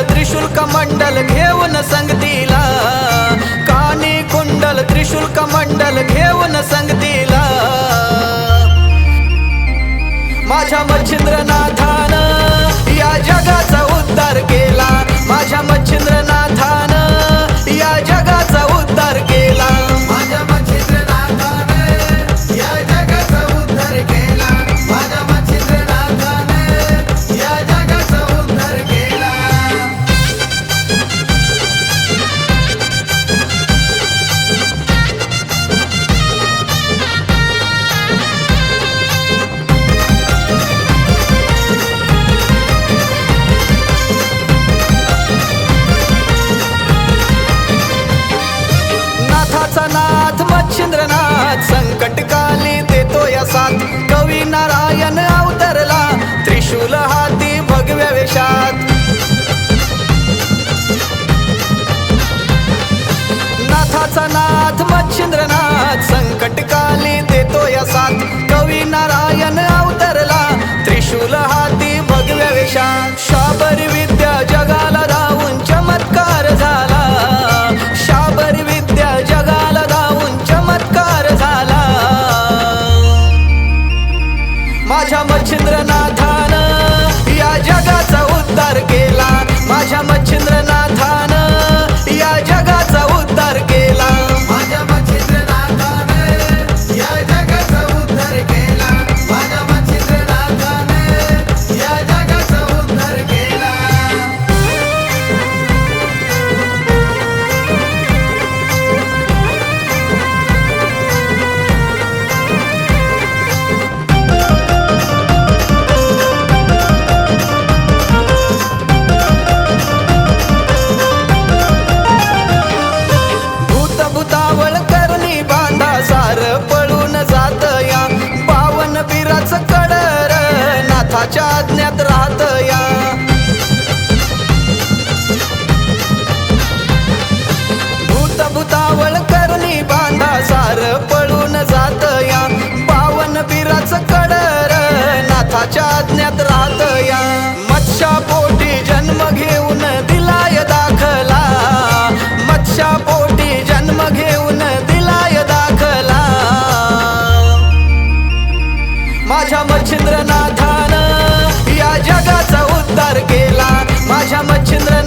कुंडल त्रिशुल्क मंडल घेऊन दिला कानी कुंडल त्रिशुल्क मंडल घेऊन दिला माझ्या मच्छिंद्रनाथा देशाचा नाथ मच्छिंद्रनाथ संकट काली देतो या साथ. कवी नारायण अवतरला. त्रिशूल हाती भगव्या वेशात. नाथाचा नाथ मच्छिंद्रनाथ संकट काली देतो या साथ. देवाच्या ज्ञात राहत या. मत्स्या पोटी जन्म घेऊन दिलाय दाखला. मत्स्या पोटी जन्म घेऊन दिलाय दाखला. माझ्या मच्छिंद्रनाथान या जगाचा उद्धार केला. माझ्या मच्छिंद्र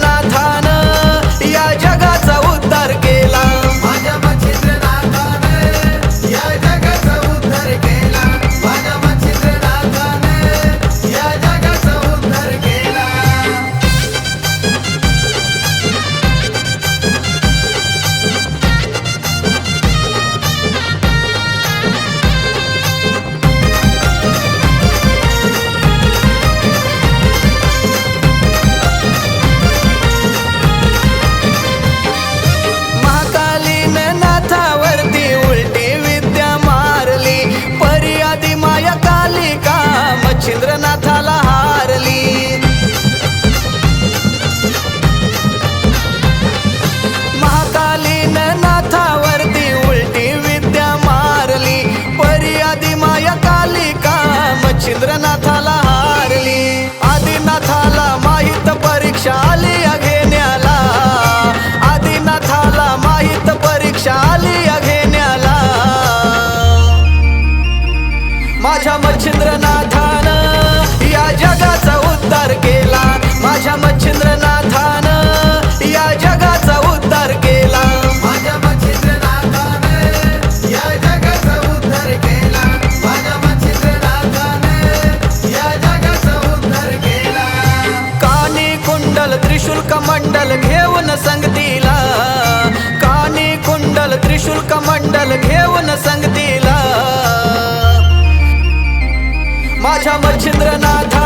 मच्छिंद्रनाथ